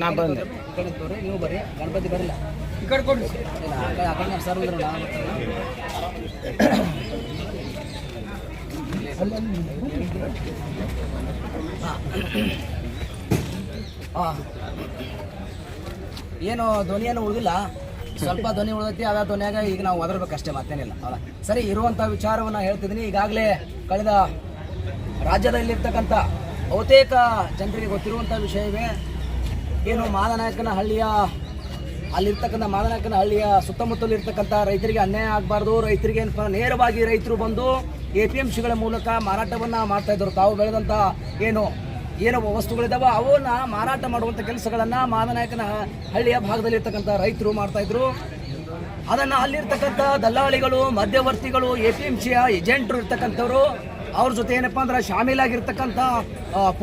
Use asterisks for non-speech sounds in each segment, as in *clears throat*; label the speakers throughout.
Speaker 1: ನಾ ಬಂದೆ.
Speaker 2: ನೀವು ಬರ್ರಿ ಗಣಪತಿ ಬರಲ್ಲ.
Speaker 1: ಈ ಕಡೆ
Speaker 2: ಆ ಕಡೆ ನಮ್ಮ ಸರ್ ಬಂದ್ರು *coughs* ಏನು ಧ್ವನಿಯನ್ನು ಉಳಿದಿಲ್ಲ? ಸ್ವಲ್ಪ ಧ್ವನಿ ಉಳಿದೈತಿ, ಅದ ಧ್ವನಿಯಾಗ ಈಗ ನಾವು ಒದರ್ಬೇಕಷ್ಟೇ ಮತ್ತೇನಿಲ್ಲ. ಅಲ್ಲ ಸರಿ ಇರುವಂಥ ವಿಚಾರವನ್ನು ಹೇಳ್ತಿದ್ದೀನಿ. ಈಗಾಗಲೇ ಕಳೆದ ರಾಜ್ಯದಲ್ಲಿರ್ತಕ್ಕಂಥ ಬಹುತೇಕ ಜನರಿಗೆ ಗೊತ್ತಿರುವಂಥ ವಿಷಯವೇ ಏನು ಮಾದನಾಯಕನ ಹಳ್ಳಿಯ, ಅಲ್ಲಿರ್ತಕ್ಕಂಥ ಮಾದನಾಯಕನ ಹಳ್ಳಿಯ ಸುತ್ತಮುತ್ತಲಿರ್ತಕ್ಕಂಥ ರೈತರಿಗೆ ಅನ್ಯಾಯ ಆಗಬಾರ್ದು, ರೈತರಿಗೆ ನೇರವಾಗಿ ರೈತರು ಬಂದು ಎ ಪಿ ಎಂ ಸಿಗಳ ಮೂಲಕ ಮಾರಾಟವನ್ನು ಮಾಡ್ತಾ ಇದ್ರು ತಾವು ಬೆಳೆದಂಥ ಏನು ಏನು ವಸ್ತುಗಳಿದಾವೆ, ಅವನ್ನ ಮಾರಾಟ ಮಾಡುವಂಥ ಕೆಲಸಗಳನ್ನು ಮಾದನಾಯಕನ ಹಳ್ಳಿಯ ಭಾಗದಲ್ಲಿರ್ತಕ್ಕಂಥ ರೈತರು ಮಾಡ್ತಾ ಇದ್ರು. ಅದನ್ನು ಅಲ್ಲಿರ್ತಕ್ಕಂಥ ದಲ್ಲಾಳಿಗಳು, ಮಧ್ಯವರ್ತಿಗಳು, ಎ ಪಿ ಎಂ ಸಿಯ ಏಜೆಂಟ್ರು ಇರ್ತಕ್ಕಂಥವ್ರು, ಅವ್ರ ಜೊತೆ ಏನಪ್ಪ ಅಂದ್ರೆ ಶಾಮೀಲಾಗಿರ್ತಕ್ಕಂಥ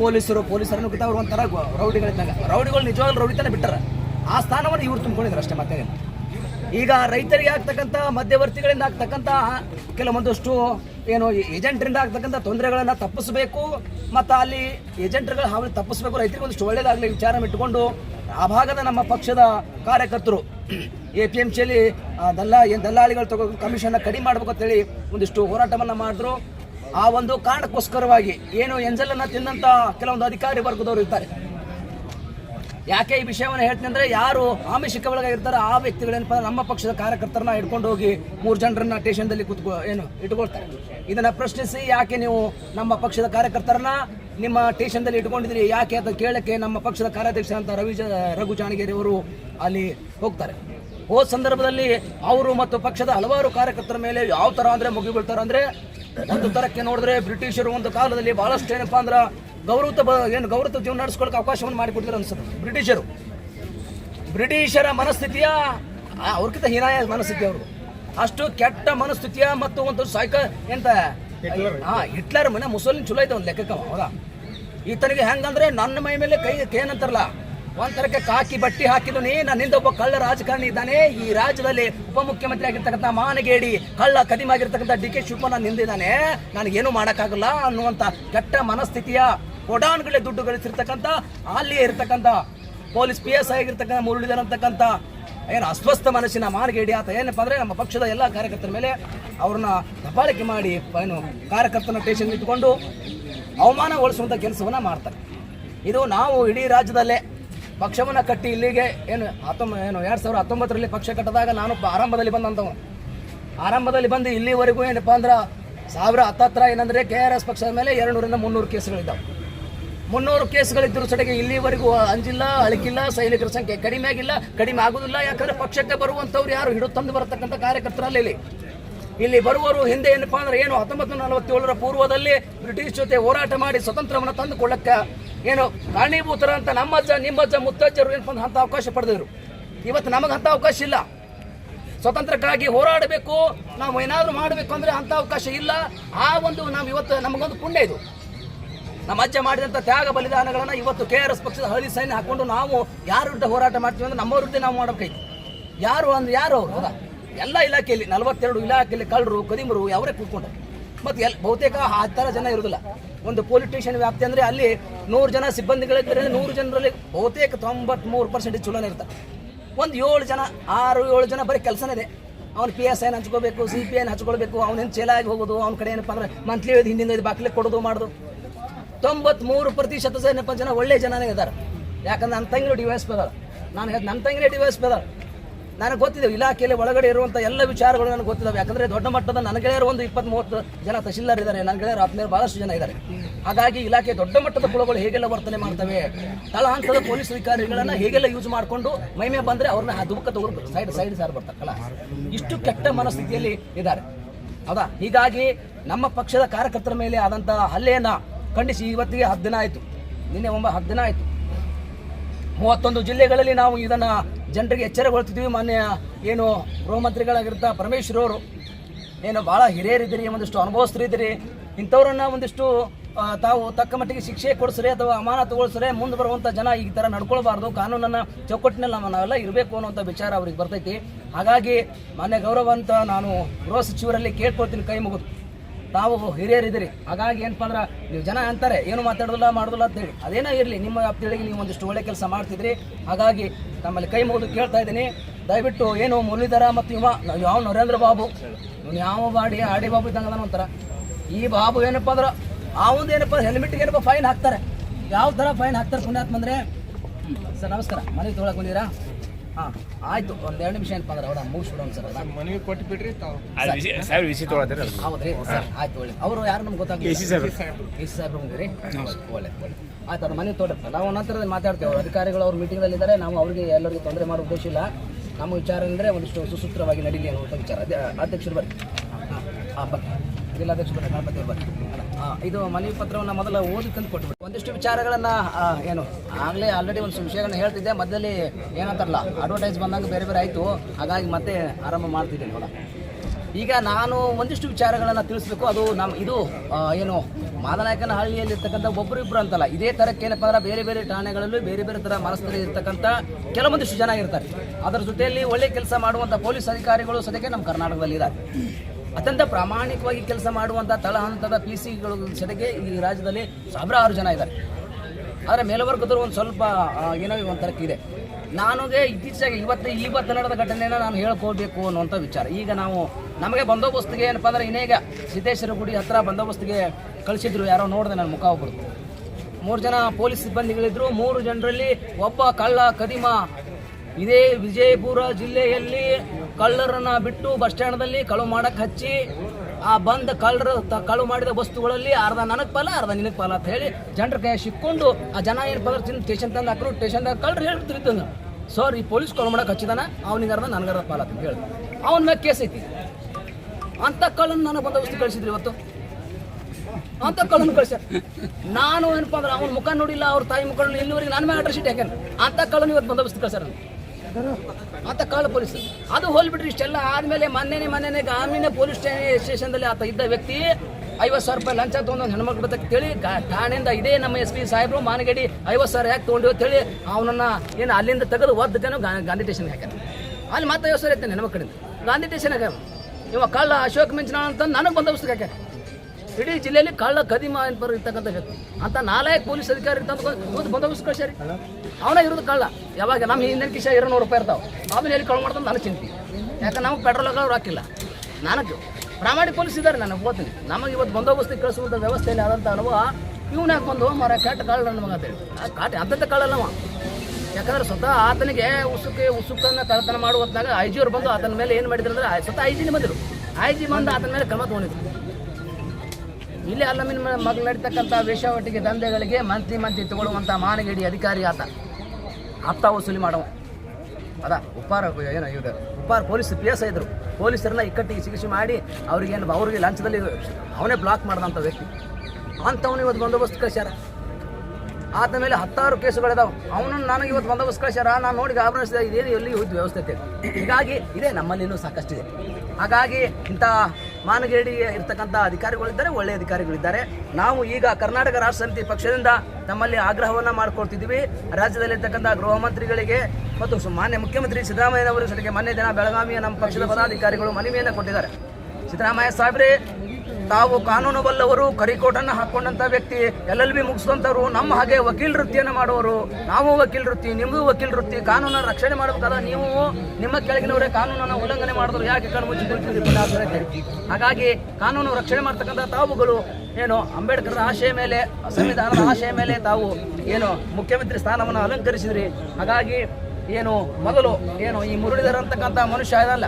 Speaker 2: ಪೊಲೀಸರು ಪೊಲೀಸರು, ಪೊಲೀಸರನ್ನು ಅವ್ರು ಒಂಥರ ರೌಡಿಗಳಿದ್ದಾಗ. ರೌಡಿಗಳು ನಿಜವಾಗ್ಲೂ ರೌಡಿತನ ಬಿಟ್ಟರೆ. ಆ ಸ್ಥಾನವನ್ನು ಇವ್ರು ತುಂಬಿಕೊಂಡಿದ್ರು ಅಷ್ಟೇ ಮತ್ತೆ. ಈಗ ರೈತರಿಗೆ ಆಗ್ತಕ್ಕಂಥ, ಮಧ್ಯವರ್ತಿಗಳಿಂದ ಆಗ್ತಕ್ಕಂಥ ಕೆಲವೊಂದಷ್ಟು ಏನು ಏಜೆಂಟ್ರಿಂದ ಆಗ್ತಕ್ಕಂಥ ತೊಂದರೆಗಳನ್ನು ತಪ್ಪಿಸಬೇಕು, ಮತ್ತು ಅಲ್ಲಿ ಏಜೆಂಟ್ಗಳ ಹಾವಳಿ ತಪ್ಪಿಸಬೇಕು, ರೈತರಿಗೆ ಒಂದಿಷ್ಟು ಒಳ್ಳೇದಾಗಲಿ ವಿಚಾರ ಇಟ್ಟುಕೊಂಡು, ಆ ಭಾಗದ ನಮ್ಮ ಪಕ್ಷದ ಕಾರ್ಯಕರ್ತರು *clears throat* ಎ ಪಿ ಎಂ ಸಿಯಲ್ಲಿ ದಲ್ಲಾ, ಏನು ದಲ್ಲಾಳಿಗಳು ತಗೋ ಕಮಿಷನ್ನ ಕಡಿಮೆ ಮಾಡ್ಬೇಕು ಅಂತೇಳಿ ಒಂದಿಷ್ಟು ಹೋರಾಟವನ್ನು ಮಾಡಿದ್ರು. ಆ ಒಂದು ಕಾರಣಕ್ಕೋಸ್ಕರವಾಗಿ ಏನು ಎಂಜಲನ್ನು ತಿಂದಂಥ ಕೆಲವೊಂದು ಅಧಿಕಾರಿ ವರ್ಗದವರು ಇರ್ತಾರೆ ಯಾಕೆ ಈ ವಿಷಯವನ್ನು ಹೇಳ್ತೀನಿ ಅಂದ್ರೆ ಯಾರು ಆಮಿಷಕ್ಕೆ ಒಳಗಾಗಿರ್ತಾರೋ ಆ ವ್ಯಕ್ತಿಗಳೇನಪ್ಪ ನಮ್ಮ ಪಕ್ಷದ ಕಾರ್ಯಕರ್ತರನ್ನ ಹಿಡ್ಕೊಂಡು ಹೋಗಿ ಮೂರು ಜನರನ್ನ ಸ್ಟೇಷನ್ದಲ್ಲಿ ಕೂತ್ಕೊ ಏನು ಇಟ್ಕೊಳ್ತಾರೆ. ಇದನ್ನ ಪ್ರಶ್ನಿಸಿ ಯಾಕೆ ನೀವು ನಮ್ಮ ಪಕ್ಷದ ಕಾರ್ಯಕರ್ತರನ್ನ ನಿಮ್ಮ ಸ್ಟೇಷನ್ದಲ್ಲಿ ಇಟ್ಕೊಂಡಿದ್ರಿ ಯಾಕೆ ಅಂತ ಕೇಳಕ್ಕೆ ನಮ್ಮ ಪಕ್ಷದ ಕಾರ್ಯಾಧ್ಯಕ್ಷ ಅಂತ ರವಿ ರಘು ಅವರು ಅಲ್ಲಿ ಹೋಗ್ತಾರೆ. ಹೋದ ಸಂದರ್ಭದಲ್ಲಿ ಅವರು ಮತ್ತು ಪಕ್ಷದ ಹಲವಾರು ಕಾರ್ಯಕರ್ತರ ಮೇಲೆ ಯಾವ ಥರ ಅಂದರೆ ಮುಗಿಬೀಳ್ತಾರೆ ಅಂದರೆ ಒಂದು ತರಕ್ಕೆ ನೋಡಿದ್ರೆ ಬ್ರಿಟಿಷರು ಒಂದು ಕಾಲದಲ್ಲಿ ಭಾಳಷ್ಟು ಏನಪ್ಪ ಅಂದ್ರೆ ಗೌರವ ಬ ಏನು ಗೌರವ ಜೀವನ ನಡೆಸ್ಕೊಳ್ಳೋಕೆ ಅವಕಾಶವನ್ನು ಮಾಡಿಕೊಡ್ತಾರೆ ಅನ್ಸುತ್ತೆ. ಬ್ರಿಟಿಷರು. ಬ್ರಿಟಿಷರ ಮನಸ್ಥಿತಿಯ ಅವ್ರಕ್ಕಿಂತ ಹೀನಾಯ ಮನಸ್ಥಿತಿ ಅವರು ಅಷ್ಟು ಕೆಟ್ಟ ಮನಸ್ಥಿತಿಯ ಮತ್ತು ಒಂದು ಸೈಕ ಎಂತ? ಹಾ ಹಿಟ್ಲರ್ ಮನೆ ಮುಸಲಿನ್ ಚಲೋ ಐತೆ ಒಂದು ಲೆಕ್ಕಕ್ಕೆ ಹೌದಾ? ಈತನಿಗೆ ಹೆಂಗಂದ್ರೆ ನನ್ನ ಮೈ ಮೇಲೆ ಕೈ ಏನಂತಾರಲ್ಲ ಒಂಥರಕ್ಕೆ ಕಾಕಿ ಬಟ್ಟಿ ಹಾಕಿದನಿ ನನ್ನಿಂದ ಒಬ್ಬ ಕಳ್ಳ ರಾಜಕಾರಣಿ ಇದ್ದಾನೆ. ಈ ರಾಜ್ಯದಲ್ಲಿ ಉಪಮುಖ್ಯಮಂತ್ರಿ ಆಗಿರ್ತಕ್ಕಂಥ ಮಾನಗೇಡಿ ಕಳ್ಳ ಕದಿಮಾಗಿರ್ತಕ್ಕಂಥ ಡಿ ಕೆ ಶಿವಕುಮಾರ್ ನಿಂದಿದ್ದಾನೆ ನನಗೇನು ಮಾಡೋಕ್ಕಾಗಲ್ಲ ಅನ್ನುವಂಥ ಕೆಟ್ಟ ಮನಸ್ಥಿತಿಯ ಕೊಡಾನ್ಗಳೇ ದುಡ್ಡು ಗಳಿಸಿರ್ತಕ್ಕಂಥ ಅಲ್ಲಿಯೇ ಇರ್ತಕ್ಕಂಥ, ಪೊಲೀಸ್ ಪಿ ಎಸ್ ಆಗಿರ್ತಕ್ಕಂಥ ಮುರುಳಿದನ್ ಅಂತಕ್ಕಂಥ, ಏನು ಅಸ್ವಸ್ಥ ಮನಸ್ಸಿನ ಮಾರ್ಗೇಡಿ ಆತ. ಏನಪ್ಪ ಅಂದರೆ ನಮ್ಮ ಪಕ್ಷದ ಎಲ್ಲ ಕಾರ್ಯಕರ್ತರ ಮೇಲೆ ಅವ್ರನ್ನ ದಬ್ಬಾಳಿಕೆ ಮಾಡಿ, ಏನು ಕಾರ್ಯಕರ್ತನ ಟೇಷನ್ ಇಟ್ಕೊಂಡು ಅವಮಾನಗೊಳಿಸುವಂಥ ಕೆಲಸವನ್ನು ಮಾಡ್ತಾರೆ. ಇದು ನಾವು ಇಡೀ ರಾಜ್ಯದಲ್ಲೇ ಪಕ್ಷವನ್ನು ಕಟ್ಟಿ ಇಲ್ಲಿಗೆ ಏನು ಹತ್ತೊಂಬ, ಏನು ಎರಡು ಸಾವಿರದ ಹತ್ತೊಂಬತ್ತರಲ್ಲಿ ಪಕ್ಷ ಕಟ್ಟಿದಾಗ ನಾನು ಆರಂಭದಲ್ಲಿ ಬಂದಂಥವ ಆರಂಭದಲ್ಲಿ ಬಂದು ಇಲ್ಲಿವರೆಗೂ ಏನಪ್ಪ ಅಂದ್ರೆ ಸಾವಿರ ಹತ್ತತ್ರ ಏನಂದರೆ ಕೆ ಆರ್ ಎಸ್ ಪಕ್ಷದ ಮೇಲೆ ಎರಡುನೂರಿಂದ ಮುನ್ನೂರು ಕೇಸುಗಳಿದ್ದಾವೆ. ಮುನ್ನೂರು ಕೇಸ್ಗಳಿದ್ದರೂ ಸಡೆಗೆ ಇಲ್ಲಿವರೆಗೂ ಅಂಜಿಲ್ಲ, ಅಳಕಿಲ್ಲ, ಸೈನಿಕರ ಸಂಖ್ಯೆ ಕಡಿಮೆ ಆಗಿಲ್ಲ. ಕಡಿಮೆ ಆಗುದಿಲ್ಲ ಯಾಕಂದ್ರೆ ಪಕ್ಷಕ್ಕೆ ಬರುವಂಥವ್ರು ಯಾರು? ಹಿಡಿದು ತಂದು ಬರತಕ್ಕಂಥ ಕಾರ್ಯಕರ್ತರಲ್ಲಿ ಇಲ್ಲಿ. ಇಲ್ಲಿ ಬರುವವರು ಹಿಂದೆ ಏನಪ್ಪಾ ಅಂದ್ರೆ ಏನು ಹತ್ತೊಂಬತ್ತು ನಲವತ್ತೇಳರ ಪೂರ್ವದಲ್ಲಿ ಬ್ರಿಟಿಷ್ ಜೊತೆ ಹೋರಾಟ ಮಾಡಿ ಸ್ವತಂತ್ರವನ್ನು ತಂದುಕೊಳ್ಳಕ್ಕೆ ಏನು ಕಾರಣೀಭೂತರ ಅಂತ ನಮ್ಮಜ್ಜ, ನಿಮ್ಮಜ್ಜ, ಮುತ್ತಜ್ಜರು ಏನಪ್ಪ ಅಂತ ಅಂಥ ಅವಕಾಶ ಪಡೆದಿದ್ರು. ಇವತ್ತು ನಮಗೆ ಅಂಥ ಅವಕಾಶ ಇಲ್ಲ. ಸ್ವತಂತ್ರಕ್ಕಾಗಿ ಹೋರಾಡಬೇಕು, ನಾವು ಏನಾದರೂ ಮಾಡಬೇಕು ಅಂದರೆ ಅಂಥ ಅವಕಾಶ ಇಲ್ಲ. ಆ ಒಂದು ನಾವು ಇವತ್ತು ನಮಗೊಂದು ಪುಣ್ಯ ಇದು. ನಮ್ಮ ಅಜ್ಜ ಮಾಡಿದಂಥ ತ್ಯಾಗ ಬಲಿದಾನಗಳನ್ನು ಇವತ್ತು ಕೆ ಆರ್ ಎಸ್ ಪಕ್ಷದ ಹಳಿ ಸೈನ್ಯ ಹಾಕೊಂಡು ನಾವು ಯಾರ ವಿರುದ್ಧ ಹೋರಾಟ ಮಾಡ್ತೀವಿ ಅಂದ್ರೆ ನಮ್ಮ ವಿರುದ್ಧ ನಾವು ಮಾಡಬೇಕೈತಿ ಯಾರು ಅಂದ್ರೆ ಯಾರು? ಅವರು ಹೌದಾ? ಎಲ್ಲ ಇಲಾಖೆಯಲ್ಲಿ, ನಲವತ್ತೆರಡು ಇಲಾಖೆಯಲ್ಲಿ ಕಳ್ಳರು, ಕದಿಮರು ಅವರೇ ಕೂತ್ಕೊಂಡ್ರು. ಮತ್ತು ಎಲ್ಲಿ ಬಹುತೇಕ ಆ ಥರ ಜನ ಇರೋದಿಲ್ಲ. ಒಂದು ಪೊಲೀಸ್ ಸ್ಟೇಷನ್ ವ್ಯಾಪ್ತಿ ಅಂದರೆ ಅಲ್ಲಿ ನೂರು ಜನ ಸಿಬ್ಬಂದಿಗಳಿದ್ದರೆ ನೂರು ಜನರಲ್ಲಿ ಬಹುತೇಕ ತೊಂಬತ್ಮೂರು ಪರ್ಸೆಂಟ್ ಚಲೋನೇ ಇರ್ತಾರೆ. ಒಂದು ಏಳು ಜನ, ಆರು ಏಳು ಜನ ಬರೀ ಕೆಲಸನೇ ಇದೆ. ಅವ್ನು ಪಿ ಎಸ್ ಐನ ಹಂಚ್ಕೋಬೇಕು ಸಿ ಪಿ ಐನ ಹಚ್ಕೊಳ್ಬೇಕು ಅವನೇನು ಚೇಲಾಗಿ ಹೋಗೋದು, ಅವ್ನ ಕಡೆ ಏನಪ್ಪ ಅಂದ್ರೆ ಮಂತ್ಲಿ ಹಿಂದಿನ ಬಾಕ್ಲಿಗೆ ಕೊಡೋದು, ಮಾಡೋದು. ತೊಂಬತ್ಮೂರು ಪ್ರತಿಶತ ಏನಪ್ಪ ಜನ ಒಳ್ಳೆ ಜನನೇ ಇದ್ದಾರೆ. ಯಾಕಂದ್ರೆ ನನ್ನ ತಂಗಿರು ಡಿವೈಸ್ ವೈಸ್ ಅದಾರ ನಾನು ಹೇಳಿದ ನನ್ನ ತಂಗಿನ ಡಿವೈಸ್ ವೈಸ್ ಅದಾರ ನನಗೆ ಗೊತ್ತಿದೆ, ಇಲಾಖೆಯಲ್ಲಿ ಒಳಗಡೆ ಇರುವಂಥ ಎಲ್ಲ ವಿಚಾರಗಳು ನನಗೆ ಗೊತ್ತಿದ್ದಾವೆ ಯಾಕಂದರೆ ದೊಡ್ಡ ಮಟ್ಟದ ನನ್ನ ಗೆಳೆಯರು ಒಂದು ಇಪ್ಪತ್ತ್ ಮೂವತ್ತು ಜನ ತಹಶೀಲ್ದಾರ್ ಇದ್ದಾರೆ. ನನ್ನ ಗೆಳೆಯರು ಆತ್ಮೀಯರು ಭಾಳಷ್ಟು ಜನ ಇದ್ದಾರೆ. ಹಾಗಾಗಿ ಇಲಾಖೆ ದೊಡ್ಡ ಮಟ್ಟದ ಕುಳಗಳು ಹೇಗೆಲ್ಲ ವರ್ತನೆ ಮಾಡ್ತವೆ ತಳ ಹಂತದ ಪೊಲೀಸ್ ಅಧಿಕಾರಿಗಳನ್ನು ಹೇಗೆಲ್ಲ ಯೂಸ್ ಮಾಡಿಕೊಂಡು ಮೈಮೆ ಬಂದರೆ ಅವ್ರನ್ನ ದುಃಖ ತಗೊಂಡು ಸೈಡ್ ಸೈಡ್ ಸಾರ್ ಬರ್ತಾರಲ್ಲ ಇಷ್ಟು ಕೆಟ್ಟ ಮನಸ್ಥಿತಿಯಲ್ಲಿ ಇದ್ದಾರೆ. ಹೌದಾ? ಹೀಗಾಗಿ ನಮ್ಮ ಪಕ್ಷದ ಕಾರ್ಯಕರ್ತರ ಮೇಲೆ ಆದಂಥ ಹಲ್ಲೆಯನ್ನು ಖಂಡಿಸಿ, ಇವತ್ತಿಗೆ ಹತ್ತು ದಿನ ಆಯಿತು. ನಿನ್ನೆ ಒಂಬ ಹತ್ತು ದಿನ ಆಯಿತು. ಮೂವತ್ತೊಂದು ಜಿಲ್ಲೆಗಳಲ್ಲಿ ನಾವು ಇದನ್ನು ಜನರಿಗೆ ಎಚ್ಚರಗೊಳ್ತಿದ್ದೀವಿ ಮಾನ್ಯ ಏನು ಗೃಹಮಂತ್ರಿಗಳಾಗಿರ್ತಾ ಪರಮೇಶ್ವರ್ ಅವರು, ಏನು ಭಾಳ ಹಿರಿಯರಿದ್ದೀರಿ, ಒಂದಿಷ್ಟು ಅನುಭವಸ್ಥರಿದ್ದೀರಿ. ಇಂಥವ್ರನ್ನ ಒಂದಿಷ್ಟು ತಾವು ತಕ್ಕ ಮಟ್ಟಿಗೆ ಶಿಕ್ಷೆ ಕೊಡಿಸ್ರೆ ಅಥವಾ ಅಮಾನತುಗೊಳಿಸ್ರೆ ಮುಂದೆ ಬರುವಂಥ ಜನ ಈ ಥರ ನಡ್ಕೊಳ್ಬಾರ್ದು. ಕಾನೂನನ್ನು ಚೌಕಟ್ಟಿನಲ್ಲಿ ನಮ್ಮ ನಾವೆಲ್ಲ ಇರಬೇಕು ಅನ್ನೋಂಥ ವಿಚಾರ ಅವ್ರಿಗೆ ಬರ್ತೈತಿ. ಹಾಗಾಗಿ ಮಾನ್ಯ ಗೌರವ ಅಂತ ನಾನು ಗೃಹ ಸಚಿವರಲ್ಲಿ ಕೇಳ್ಕೊಳ್ತೀನಿ ಕೈ ಮುಗಿದು. ತಾವು ಹಿರಿಯರಿದ್ದೀರಿ. ಹಾಗಾಗಿ ಏನಪ್ಪ ಅಂದ್ರೆ ನೀವು ಜನ ಅಂತಾರೆ, ಏನು ಮಾತಾಡೋದಿಲ್ಲ, ಮಾಡೋದಿಲ್ಲ ಅಂತೇಳಿ ಅದೇನೋ ಇರಲಿ, ನಿಮ್ಮ ವ್ಯಾಪ್ತಿಯೊಳಗೆ ನೀವು ಒಂದಿಷ್ಟು ಒಳ್ಳೆ ಕೆಲಸ ಮಾಡ್ತಿದ್ರಿ. ಹಾಗಾಗಿ ತಮ್ಮಲ್ಲಿ ಕೈ ಮುಗಿದು ಕೇಳ್ತಾ ಇದ್ದೀನಿ. ದಯವಿಟ್ಟು ಏನು ಮುರಳೀಧರ ಮತ್ತು ಇವ ಯಾವ ನರೇಂದ್ರ ಬಾಬು? ಇವ್ನು ಯಾವ ಬಾಡಿ, ಆಡಿ ಬಾಬು ಇದ್ದಂಗೆ ಒಂಥರ. ಈ ಬಾಬು ಏನಪ್ಪ ಅಂದ್ರೆ, ಆ ಒಂದು ಏನಪ್ಪ ಹೆಲ್ಮೆಟ್ಗೆ ಏನಪ್ಪ ಫೈನ್ ಹಾಕ್ತಾರೆ. ಯಾವ ಥರ ಫೈನ್ ಹಾಕ್ತಾರೆ ಪುಣ್ಯಾತ್ಮಂದ್ರೆ ಸರ್, ನಮಸ್ಕಾರ. ಮನೆಗೆ ತೊಗೊಳಕ್ಕೆ ಬಂದಿರಾ ಹಾಂ ಆಯಿತು ಒಂದು ಎರಡು ನಿಮಿಷ ಏನಪ್ಪ ಅಂದ್ರೆ ಹೌದಾ ಮುಗಿಸ್ಬಿಡೋಣ ಸರ್ ಅದ
Speaker 1: ಮನವಿ ಕೊಟ್ಟು ಬಿಡ್ರಿ ತಾವು.
Speaker 3: ಸಾವಿರ ವಿಸಿ ತೊಗೊಳತ್ತೀರ
Speaker 2: ಹೌದ್ರಿ ಸರ್ ಆಯ್ತು ಒಳ್ಳೆ. ಅವರು ಯಾರು ನಮ್ಗೆ ಗೊತ್ತಾಗಲಿ
Speaker 3: ಎ ಸಿ ಸಾಹೇಬ್ರು.
Speaker 2: ಎ ಸಿ ಸಾಹೇಬ್ರು ಬಂದಿರಿ ಒಳ್ಳೆ ಒಳ್ಳೆ ಆಯ್ತು ಅವ್ರ ಮನೆ ತೋಟಪ್ಪ ನಾವು ನಂತರದಲ್ಲಿ ಮಾತಾಡ್ತೇವೆ. ಅವ್ರ ಅಧಿಕಾರಿಗಳು ಅವ್ರ ಮೀಟಿಂಗಲ್ಲಿದ್ದಾರೆ ನಾವು ಅವರಿಗೆ ಎಲ್ಲರಿಗೂ ತೊಂದರೆ ಮಾಡೋ ಉದ್ದೇಶ ಇಲ್ಲ. ನಮ್ಮ ವಿಚಾರ ಅಂದರೆ ಒಂದಿಷ್ಟು ಸುಸೂತ್ರವಾಗಿ ನಡೀಲಿ ಅನ್ನುವಂಥ ವಿಚಾರ. ಅದೇ ಅಧ್ಯಕ್ಷರು ಬರ್ರಿ. ಹಾಂ ಹಾಂ ಬರ್ರಿ ಜಿಲ್ಲಾಧ್ಯಕ್ಷರು ಬರ್ರಿ ಗಣಪತಿ ಅವ್ರು ಬರ್ರಿ. ಇದು ಮನವಿ ಪತ್ರವನ್ನು ಓದಿ ಓದಕ್ಕಂತ ಕೊಟ್ಟು ಒಂದಿಷ್ಟು ವಿಚಾರಗಳನ್ನು ಏನು, ಆಗಲೇ ಆಲ್ರೆಡಿ ಒಂದು ವಿಷಯಗಳನ್ನ ಹೇಳ್ತಿದ್ದೆ, ಮಧ್ಯದಲ್ಲಿ ಏನಂತಾರಲ್ಲ ಅಡ್ವರ್ಟೈಸ್ ಬಂದಂಗೆ ಬೇರೆ ಬೇರೆ ಆಯಿತು, ಹಾಗಾಗಿ ಮತ್ತೆ ಆರಂಭ ಮಾಡ್ತಿದ್ದೇನೆ ನೋಡ. ಈಗ ನಾನು ಒಂದಿಷ್ಟು ವಿಚಾರಗಳನ್ನು ತಿಳಿಸ್ಬೇಕು, ಅದು ನಮ್ಮ ಇದು ಏನು, ಮಾದನಾಯಕನ ಹಳ್ಳಿಯಲ್ಲಿರ್ತಕ್ಕಂಥ ಒಬ್ಬರಿಬ್ಬರು ಅಂತಲ್ಲ, ಇದೇ ಥರಕ್ಕೆ ಏನಪ್ಪ ಅಂದ್ರೆ ಬೇರೆ ಬೇರೆ ಠಾಣೆಗಳಲ್ಲೂ ಬೇರೆ ಬೇರೆ ಥರ ಮನಸ್ಥಿತಿ ಇರ್ತಕ್ಕಂಥ ಕೆಲವೊಂದಿಷ್ಟು ಜನ ಇರ್ತಾರೆ. ಅದರ ಜೊತೆಯಲ್ಲಿ ಒಳ್ಳೆ ಕೆಲಸ ಮಾಡುವಂಥ ಪೊಲೀಸ್ ಅಧಿಕಾರಿಗಳು ಸದ್ಯಕ್ಕೆ ನಮ್ಮ ಕರ್ನಾಟಕದಲ್ಲಿ ಇದ್ದಾರೆ ಅತ್ಯಂತ ಪ್ರಾಮಾಣಿಕವಾಗಿ ಕೆಲಸ ಮಾಡುವಂಥ ತಳ ಹಂತದ ಪಿ ಸಿಗಳು ಜೊತೆಗೆ ಈ ರಾಜ್ಯದಲ್ಲಿ ಸಾವಿರಾರು ಜನ ಇದ್ದಾರೆ. ಆದರೆ ಮೇಲ್ವರ್ಗದವರು ಒಂದು ಸ್ವಲ್ಪ ಏನೋ ಒಂಥರಕ್ಕೆ ಇದೆ. ನನಗೆ ಇತ್ತೀಚೆಗೆ ಇವತ್ತು ಇವತ್ತು ನಡೆದ ಘಟನೆನ ನಾನು ಹೇಳ್ಕೋಬೇಕು ಅನ್ನುವಂಥ ವಿಚಾರ. ಈಗ ನಾವು ನಮಗೆ ಬಂದೋಬಸ್ತಿಗೆ ಏನಪ್ಪ ಅಂದ್ರೆ ಇನ್ನೇಗ ಸಿದ್ದೇಶ್ವರ ಗುಡಿ ಹತ್ರ ಬಂದೋಬಸ್ತಿಗೆ ಕಳಿಸಿದ್ರು. ಯಾರೋ ನೋಡಿದೆ ನನ್ನ ಮುಖ ಒಬ್ಬರು ಮೂರು ಜನ ಪೊಲೀಸ್ ಸಿಬ್ಬಂದಿಗಳಿದ್ರು. ಮೂರು ಜನರಲ್ಲಿ ಒಬ್ಬ ಕಳ್ಳ ಕದಿಮ. ಇದೇ ವಿಜಯಪುರ ಜಿಲ್ಲೆಯಲ್ಲಿ ಕಳ್ಳರನ್ನ ಬಿಟ್ಟು ಬಸ್ ಸ್ಟ್ಯಾಂಡ್ದಲ್ಲಿ ಕಳುವು ಮಾಡಕ್ಕೆ ಹಚ್ಚಿ, ಆ ಬಂದ ಕಳ್ಳರು ತ, ಕಳು ಮಾಡಿದ ವಸ್ತುಗಳಲ್ಲಿ ಅರ್ಧ ನನಗೆ ಪಾಲ ಅರ್ಧ ನಿನಗೆ ಪಾಲ ಅಂತ ಹೇಳಿ ಜನರ ಕೈ ಸಿಕ್ಕೊಂಡು ಆ ಜನ ಏನು ಪದ ತಿಂದು ಸ್ಟೇಷನ್ ತಂದು ಹಾಕರು ಸ್ಟೇಷನ್ದಾಗ ಕಳ್ಳರು ಹೇಳ್ತಿರ್ತಂಗ ಸರ್, ಈ ಪೊಲೀಸ್ ಕಳು ಮಾಡಕ್ಕೆ ಹಚ್ಚಿದಾನ? ಅವನಿಗೆ ಅರ್ಧ ನನಗರ್ಧ ಪಾಲ ಅಂತ ಹೇಳಿ. ಅವನ ಮ್ಯಾಗ ಕೇಸ್ ಐತಿ. ಅಂತ ಕಳ್ಳನ್ನು ನನಗೆ ಬಂದ ವಸ್ತು ಕಳಿಸಿದ್ರಿ ಇವತ್ತು? ಅಂತ ಕಳ್ಳನ್ನು ಕಳ್ಸ್ಯಾರ ನಾನು ಏನಪ್ಪ ಅಂದ್ರೆ ಅವನ ಮುಖ ನೋಡಿಲ್ಲ, ಅವ್ರ ತಾಯಿ ಮುಖ ನೋಡಿಲ್ಲ, ಇಲ್ಲಿವರೆಗೆ ನನ್ನ ಮ್ಯಾಗ ಅಡ್ರೆಸ್ ಹಾಕ್ಯಾನ ಅಂತ ಕಳ್ಳನ್ನು ಇವತ್ತು ಬಂದೋಬಸ್ತು ಕಳ್ಸ್ಯಾರ. ನನಗೆ. ಕಾಳು ಪೊಲೀಸ್. ಅದು ಹೋಲ್ಬಿಟ್ರಿ ಇಷ್ಟೆಲ್ಲ ಆದ್ಮೇಲೆ ಮೊನ್ನೆನೆ ಮೊನ್ನೆನೆ ಗ್ರಾಮೀಣ ಪೊಲೀಸ್ ಸ್ಟೇಷನ್ದಲ್ಲಿ ಆತ ಇದ್ದ ವ್ಯಕ್ತಿ ಐವತ್ತು ಸಾವಿರ ರೂಪಾಯಿ ಲಂಚ ತೊಗೊಂಡು ಹೆಣ್ಮಕ್ಳು ಬರ್ತಕ್ಕೆ ತಿಳಿ ಠಾಣೆಯಿಂದ ಇದೇ ನಮ್ಮ ಎಸ್ ಪಿ ಸಾಹೇಬರು ಮಾನಗಡಿ ಐವತ್ತು ಸಾವಿರ ಯಾಕೆ ತೊಗೊಂಡು ಅಂತೇಳಿ ಅವನನ್ನ ಏನು ಅಲ್ಲಿಂದ ತೆಗೆದು ಒದ್ದಕ್ಕೇನೋ ಗಾಂಧಿ ಸ್ಟೇಷನ್ಗೆ ಹಾಕ್ಯಾನ. ಅಲ್ಲಿ ಮತ್ತೆ ಐವತ್ತು ಸಾವಿರ ಐತೆ ಹೆಣ್ಮಕ್ಳಿಂದ. ಗಾಂಧಿ ಟೇಷನ್ ಹಾಕ್ಯಾನ. ಇವ ಕಳ್ಳ ಅಶೋಕ್ ಮಿಂಚನ ಅಂತ ನನಗೆ ಬಂದೋಬಸ್ತ್ ಹಾಕ್ಯಾನ. ಇಡೀ ಜಿಲ್ಲೆಯಲ್ಲಿ ಕಳ್ಳ ಕದಿಮ ಅಂತ ಇರ್ತಕ್ಕಂಥ ವ್ಯಕ್ತಿ ಅಂತ ನಾಲ್ಕು ಪೊಲೀಸ್ ಅಧಿಕಾರಿ ಇರ್ತಂತ ಬಂದೋಬಸ್ ಬಂದೋಬಸ್ತ್ ಅವನೇ ಅವನ ಇರೋದು ಕಳ್ಳ ಯಾವಾಗ? ನಮ್ಮ ಹಿಂದಿನ ಕಿಶ ಎರಡು ನೂರು ರೂಪಾಯಿ ಇರ್ತಾವೆ. ಆಮೇಲೆ ಎಲ್ಲಿ ಕಳ್ಳ ಮಾಡ್ತಾನೆ ನಾನು ಚಿಂತೆ. ಯಾಕಂದ್ರೆ ನಮಗೆ ಪೆಟ್ರೋಲ್ ಹಾಕೋರು ಹಾಕಿಲ್ಲ. ನನಗೆ ಪ್ರಾಮಾಣಿಕ ಪೊಲೀಸ್ ಇದ್ದಾರೆ ನಾನು ಓದ್ತೀನಿ ನಮಗೆ ಇವತ್ತು ಬಂದೋಬಸ್ತಿಗೆ ಕಳಿಸುವಂಥ ವ್ಯವಸ್ಥೆಯಲ್ಲಿ ಆದಂಥ ಅನುಭವ ಇವ್ನು ಯಾಕೆ ಬಂದು ಮರ ಕೆಟ್ಟ ಕಳ್ಳ ನಮಗೆ ಅಂತೇಳಿ ಆ ಕಾಟಿ ಅಂಥದ್ದ ಕಳ್ಳಲ್ಲವ ಯಾಕಂದ್ರೆ ಸ್ವತಃ ಆತನಿಗೆ ಉಸುಕ್ಕೆ ಉಸುಕನ್ನು ಕಳತನ ಮಾಡುವಂತಾಗ ಹೊತ್ನಾಗ ಐ ಜಿ ಅವ್ರು ಬಂದು ಆತನ ಮೇಲೆ ಏನು ಮಾಡಿದ್ರು ಅಂದ್ರೆ ಸ್ವತಃ ಐ ಜಿನೇ ಬಂದರು ಐ ಜಿ ಬಂದು ಆತನ ಮೇಲೆ ಕ್ರಮ ತೊಗೊಂಡಿದ್ರು. ಇಲ್ಲಿ ಅಲ್ಲಮಿನ ಮಗಳು ನಡೀತಕ್ಕಂಥ ವೇಷಾವಟಿಗೆ ದಂಧೆಗಳಿಗೆ ಮಂತ್ಲಿ ಮಂತ್ಲಿ ತಗೊಳ್ಳುವಂಥ ಮಾನಗಿಡಿ ಅಧಿಕಾರಿ ಆತ. ಹಪ್ತ ವಸೂಲಿ ಮಾಡವ. ಅದ, ಉಪ್ಪಾರ, ಏನೋ ಇದು ಉಪ್ಪಾರ ಪೊಲೀಸ್ ಪಿ ಎಸ್ ಇದ್ರು. ಪೊಲೀಸರನ್ನ ಇಕ್ಕಟ್ಟಿಗೆ ಚಿಕಿತ್ಸೆ ಮಾಡಿ ಅವ್ರಿಗೇನು ಅವ್ರಿಗೆ ಲಂಚದಲ್ಲಿ ಅವನೇ ಬ್ಲಾಕ್ ಮಾಡಿದಂಥ ವ್ಯಕ್ತಿ. ಅಂಥವನು ಇವತ್ತು ಬಂದೋಬಸ್ತ್ ಕಳಿಸ್ಯಾರ. ಆದ ಮೇಲೆ ಹತ್ತಾರು ಕೇಸುಗಳಿದಾವೆ ಅವನನ್ನು ನನಗೆ ಇವತ್ತು ಬಂದೋಬಸ್ತ್ ಕಳಿಸ್ಯಾರ? ನಾನು ನೋಡಿ ಗಾಬರಿಸಿದ ಇದೇನು ಎಲ್ಲಿ ಹೋಯ್ತು ವ್ಯವಸ್ಥೆ. ಹೀಗಾಗಿ ಇದೇ ನಮ್ಮಲ್ಲಿನೂ ಸಾಕಷ್ಟಿದೆ. ಹಾಗಾಗಿ ಇಂಥ ಮಾನಗೇಡಿ ಇರ್ತಕ್ಕಂಥ ಅಧಿಕಾರಿಗಳಿದ್ದಾರೆ ಒಳ್ಳೆಯ ಅಧಿಕಾರಿಗಳಿದ್ದಾರೆ. ನಾವು ಈಗ ಕರ್ನಾಟಕ ರಾಷ್ಟ್ರ ಸಮಿತಿ ಪಕ್ಷದಿಂದ ನಮ್ಮಲ್ಲಿ ಆಗ್ರಹವನ್ನು ಮಾಡಿಕೊಡ್ತಿದ್ದೀವಿ ರಾಜ್ಯದಲ್ಲಿರ್ತಕ್ಕಂಥ ಗೃಹ ಮಂತ್ರಿಗಳಿಗೆ ಮತ್ತು ಮಾನ್ಯ ಮುಖ್ಯಮಂತ್ರಿ ಸಿದ್ದರಾಮಯ್ಯನವರು ಸರಿಗೆ ಮೊನ್ನೆ ದಿನ ಬೆಳಗಾವಿಯ ನಮ್ಮ ಪಕ್ಷದ ಪದಾಧಿಕಾರಿಗಳು ಮನವಿಯನ್ನು ಕೊಟ್ಟಿದ್ದಾರೆ. ಸಿದ್ದರಾಮಯ್ಯ ಸಾಹೇಬ್ರೆ ತಾವು ಕಾನೂನು ಬಲ್ಲವರು ಕರಿಕೋಟನ್ನು ಹಾಕೊಂಡಂತ ವ್ಯಕ್ತಿ ಎಲ್ ಎಲ್ ಬಿ ಮುಗಿಸಿದಂಥವ್ರು ನಮ್ಮ ಹಾಗೆ ವಕೀಲ ವೃತ್ತಿಯನ್ನು ಮಾಡುವವರು, ನಾವು ವಕೀಲ ವೃತ್ತಿ ನಿಮಗೂ ವಕೀಲ ವೃತ್ತಿ, ಕಾನೂನನ್ನು ರಕ್ಷಣೆ ಮಾಡಬೇಕಲ್ಲ, ನೀವು ನಿಮ್ಮ ಕೆಳಗಿನವರೇ ಕಾನೂನನ್ನು ಉಲ್ಲಂಘನೆ ಮಾಡಿದ್ರು, ಯಾಕೆ ಕಣ್ಣು ಮುಚ್ಚಿ ಕುಳಿತಿದ್ದೀರಿ ಪುಣ್ಯಾತ್ಮರೇ ಅಂತೇಳಿ. ಹಾಗಾಗಿ ಕಾನೂನು ರಕ್ಷಣೆ ಮಾಡ್ತಕ್ಕಂಥ ತಾವುಗಳು, ಏನು ಅಂಬೇಡ್ಕರ್ ಆಶಯ ಮೇಲೆ, ಸಂವಿಧಾನದ ಆಶಯ ಮೇಲೆ ತಾವು ಏನು ಮುಖ್ಯಮಂತ್ರಿ ಸ್ಥಾನವನ್ನು ಅಲಂಕರಿಸಿದ್ರಿ ಹಾಗಾಗಿ ಏನು ಮೊದಲು, ಏನು ಈ ಮುರುಳಿದರಂತಕ್ಕಂಥ ಮನುಷ್ಯ ಇದಲ್ಲ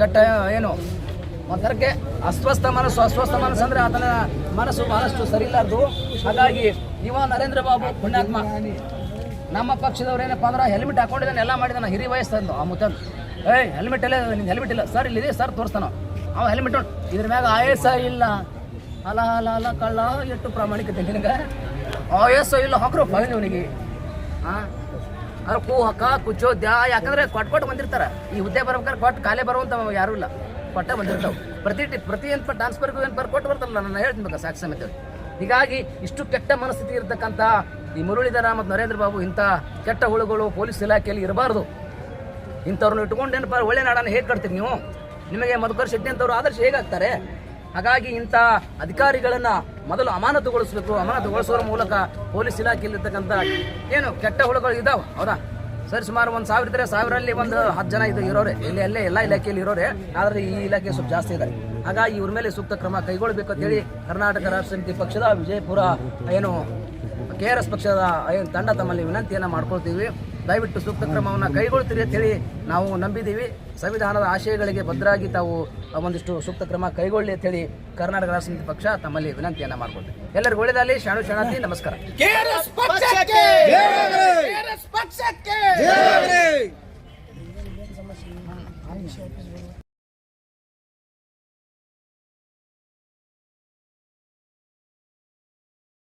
Speaker 2: ಕಟ್ಟ ಏನು ಒಂಥರಕ್ಕೆ ಅಸ್ವಸ್ಥ ಮನಸ್ಸು ಅಸ್ವಸ್ಥ ಮನಸ್ಸು ಅಂದ್ರೆ ಆತನ ಮನಸ್ಸು ಬಹಳಷ್ಟು ಸರಿ ಇಲ್ಲಾರ್ದು. ಹಾಗಾಗಿ ಇವ ನರೇಂದ್ರ ಬಾಬು ಪುಣ್ಯಾತ್ಮ. ನಮ್ಮ ಪಕ್ಷದವ್ರು ಏನಪ್ಪ ಅಂದ್ರೆ ಹೆಲ್ಮೆಟ್ ಹಾಕೊಂಡಿದ್ದಾನೆ, ಎಲ್ಲ ಮಾಡಿದಾನೆ, ಹಿರಿ ವಯಸ್ಸಂದು ಆ ಮುತ್ತಂದು. ಏಯ್ ಹೆಲ್ಮೆಟ್ ಎಲ್ಲ ನಿನ್ನ ಹೆಲ್ಮೆಟ್ ಇಲ್ಲ. ಸರ್ ಇಲ್ಲಿದೆ ಸರ್ ತೋರಿಸ್ತಾನ. ಅವ ಹೆಲ್ಮೆಟ್ ಉಂಟು ಇದ್ರ ಮ್ಯಾಗ ಆಯಸ್ಸ ಇಲ್ಲ. ಅಲ ಅಲ ಅಲ, ಕಳ್ಳ ಎಷ್ಟು ಪ್ರಾಮಾಣಿಕತೆ ನಿನಗೆ? ಆಯಸ್ಸ ಇಲ್ಲ, ಹಾಕ್ರು ಫೈನ್ ಇವನಿಗೆ. ಹಾಂ ಅವ್ರು ಕೂ ಹಕ್ಕ ಕುಚ್ಚೋದ್ಯ ಯಾಕಂದ್ರೆ ಕೊಟ್ಟು ಕೊಟ್ಟು ಬಂದಿರ್ತಾರ. ಈ ಹುದ್ದೆ ಬರ್ಬೇಕಾದ್ರೆ ಕೊಟ್ಟು ಕಾಲೇ ಬರುವಂತ ಯಾರು ಇಲ್ಲ. ಕೊಟ್ಟ ಬಂದಿರ್ತಾವೆ. ಪ್ರತಿ ಪ್ರತಿ ಅಂತ ಟ್ರಾನ್ಸ್ಫರ್ಗೂ ಏನು ಬರ್ಕೊಟ್ಟು ಬರ್ತಲ್ಲ ನಾನು ಹೇಳ್ತೀನಿ ಸಾಕ್ಷಿ ಸಮೇತ. ಹೀಗಾಗಿ ಇಷ್ಟು ಕೆಟ್ಟ ಮನಸ್ಥಿತಿ ಇರತಕ್ಕಂಥ ಈ ಮುರಳೀಧರ ಮತ್ತು ನರೇಂದ್ರ ಬಾಬು ಇಂಥ ಕೆಟ್ಟ ಹುಳುಗಳು ಪೊಲೀಸ್ ಇಲಾಖೆಯಲ್ಲಿ ಇರಬಾರ್ದು. ಇಂಥವ್ರನ್ನ ಇಟ್ಕೊಂಡು ಏನಪ್ಪ, ಒಳ್ಳೆ ನಾಡನ್ನು ಹೇಗೆ ಕಟ್ತೀರಿ ನೀವು? ನಿಮಗೆ ಮಧುಕರ್ ಶೆಟ್ಟಿ ಅಂತವ್ರು ಆದರ್ಶ ಹೇಗಾಗ್ತಾರೆ ಹಾಗಾಗಿ ಇಂಥ ಅಧಿಕಾರಿಗಳನ್ನ ಮೊದಲು ಅಮಾನತುಗೊಳಿಸಬೇಕು. ಅಮಾನತುಗೊಳಿಸೋರ ಮೂಲಕ ಪೊಲೀಸ್ ಇಲಾಖೆಯಲ್ಲಿರ್ತಕ್ಕಂಥ ಏನು ಕೆಟ್ಟ ಹುಳುಗಳು ಇದಾವೆ? ಹೌದಾ? ಸರಿ, ಸುಮಾರು ಒಂದು ಸಾವಿರ ಇದ್ರೆ ಸಾವಿರಲ್ಲಿ ಒಂದು ಹತ್ತು ಜನ ಇದು ಇರೋರೆ. ಇಲ್ಲಿ ಅಲ್ಲೇ ಎಲ್ಲ ಇಲಾಖೆಯಲ್ಲಿ ಇರೋರೆ. ಆದರೆ ಈ ಇಲಾಖೆ ಸ್ವಲ್ಪ ಜಾಸ್ತಿ ಇದೆ ಹಾಗಾಗಿ ಇವ್ರ ಮೇಲೆ ಸೂಕ್ತ ಕ್ರಮ ಕೈಗೊಳ್ಳಬೇಕು ಅಂತೇಳಿ ಕರ್ನಾಟಕ ರಾಷ್ಟ್ರ ಸಮಿತಿ ಪಕ್ಷದ ವಿಜಯಪುರ ಏನು ಕೆ ಎಸ್ ಪಕ್ಷದ ಏನು ತಂಡ ತಮ್ಮಲ್ಲಿ ವಿನಂತಿಯನ್ನು ಮಾಡ್ಕೊಳ್ತೀವಿ. ದಯವಿಟ್ಟು ಸೂಕ್ತ ಕ್ರಮವನ್ನು ಕೈಗೊಳ್ತೀರಿ ಅಂತೇಳಿ ನಾವು ನಂಬಿದ್ದೀವಿ. ಸಂವಿಧಾನದ ಆಶಯಗಳಿಗೆ ಭದ್ರಾಗಿ ತಾವು ಒಂದಿಷ್ಟು ಸೂಕ್ತ ಕ್ರಮ ಕೈಗೊಳ್ಳಿ ಅಂತೇಳಿ ಕರ್ನಾಟಕ ರಾಷ್ಟ್ರ ಸಮಿತಿ ಪಕ್ಷ ತಮ್ಮಲ್ಲಿ ವಿನಂತಿಯನ್ನು ಮಾಡ್ಕೊಳ್ತೀವಿ. ಎಲ್ಲರಿಗೂ ಒಳ್ಳೆದಾಗಲಿ ಶಾಣು ಶಾಣತಿ ನಮಸ್ಕಾರ.